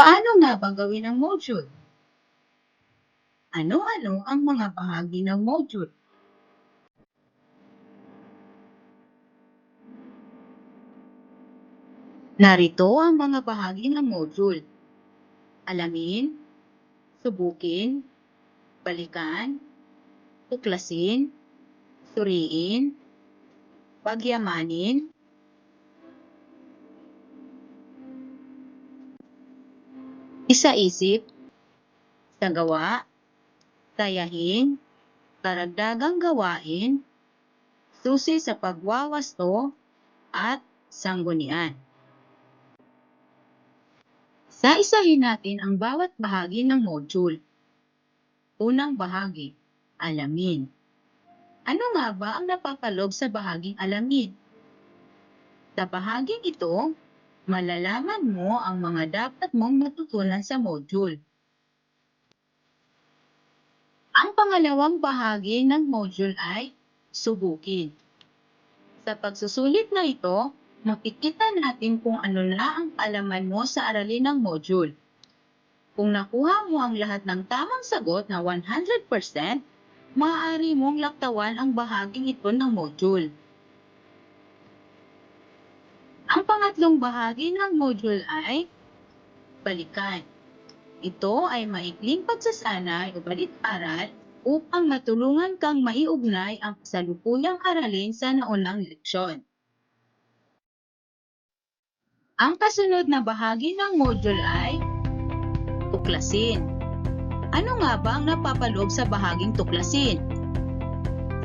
Paano nga ba gawin ang module? Ano-ano ang mga bahagi ng module? Narito ang mga bahagi ng module. Alamin, subukin, balikan, tuklasin, suriin, pagyamanin, isa-isip, sagawa, tayahin, karagdagang gawain, susi sa pagwawasto, at sanggunian. Sa-isahin natin ang bawat bahagi ng module. Unang bahagi, alamin. Ano nga ba ang napapaloob sa bahaging alamin? Sa bahaging ito, malalaman mo ang mga dapat mong matutunan sa module. Ang pangalawang bahagi ng module ay subukin. Sa pagsusulit na ito, makikita natin kung ano na ang kaalaman mo sa aralin ng module. Kung nakuha mo ang lahat ng tamang sagot na 100%, maaari mong laktawan ang bahaging ito ng module. Ang pangatlong bahagi ng module ay balikan. Ito ay maikling pagsasanay o balit-aral upang matulungan kang maiugnay ang kasalukuyang aralin sa naunang leksyon. Ang kasunod na bahagi ng module ay tuklasin. Ano nga ba ang napapaloob sa bahaging tuklasin?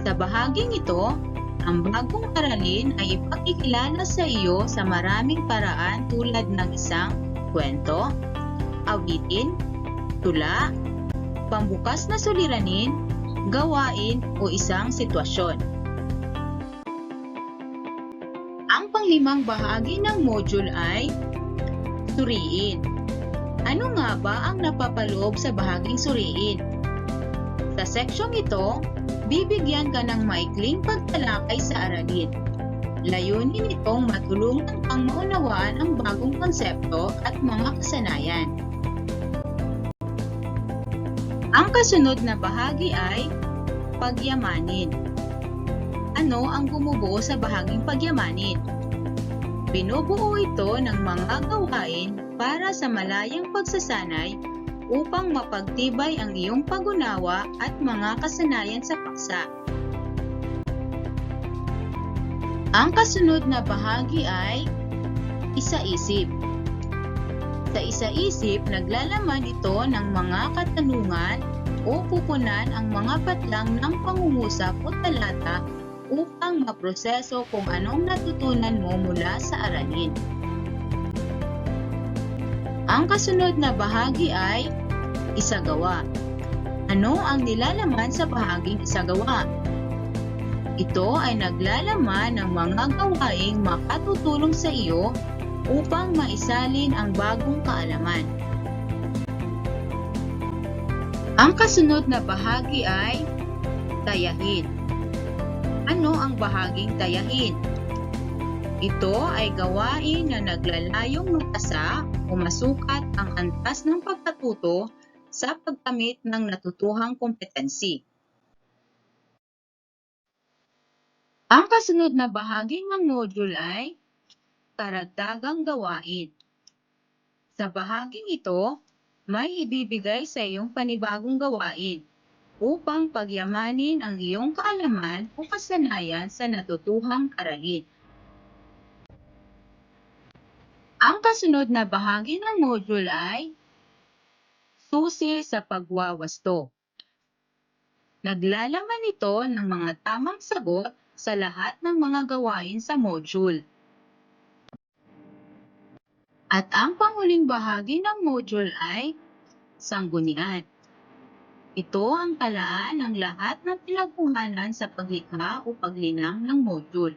Sa bahaging ito, ang bagong aralin ay ipakikilala sa iyo sa maraming paraan tulad ng isang kwento, awitin, tula, pambukas na suliranin, gawain o isang sitwasyon. Ang panglimang bahagi ng module ay suriin. Ano nga ba ang napapaloob sa bahaging suriin? Sa seksyong ito, bibigyan ka ng maikling pagtalakay sa aralin. Layunin itong matulungan kang maunawaan ang bagong konsepto at mga kasanayan. Ang kasunod na bahagi ay pagyamanin. Ano ang bumubuo sa bahaging pagyamanin? Binubuo ito ng mga gawain para sa malayang pagsasanay upang mapagtibay ang iyong pagunawa at mga kasanayan sa paksa. Ang kasunod na bahagi ay isa-isip. Sa isa-isip, naglalaman ito ng mga katanungan o pupunan ang mga patlang ng pangungusap o talata upang maproseso kung anong natutunan mo mula sa aralin. Ang kasunod na bahagi ay isagawa. Ano ang nilalaman sa bahaging isagawa? Ito ay naglalaman ng mga gawaing makatutulong sa iyo upang maisalin ang bagong kaalaman. Ang kasunod na bahagi ay tayahin. Ano ang bahaging tayahin? Ito ay gawain na naglalayong matasa o masukat ang antas ng pagkatuto sa pagkamit ng natutuhang kompetensi. Ang kasunod na bahagi ng module ay karagdagang gawain. Sa bahaging ito, may ibibigay sa iyong panibagong gawain upang pagyamanin ang iyong kaalaman o kasanayan sa natutuhang aralin. Ang kasunod na bahagi ng module ay susi sa pagwawasto. Naglalaman ito ng mga tamang sagot sa lahat ng mga gawain sa module. At ang panguling bahagi ng module ay sanggunian. Ito ang talaan ng lahat ng pinagkuhanan sa paglikha o paglinang ng module.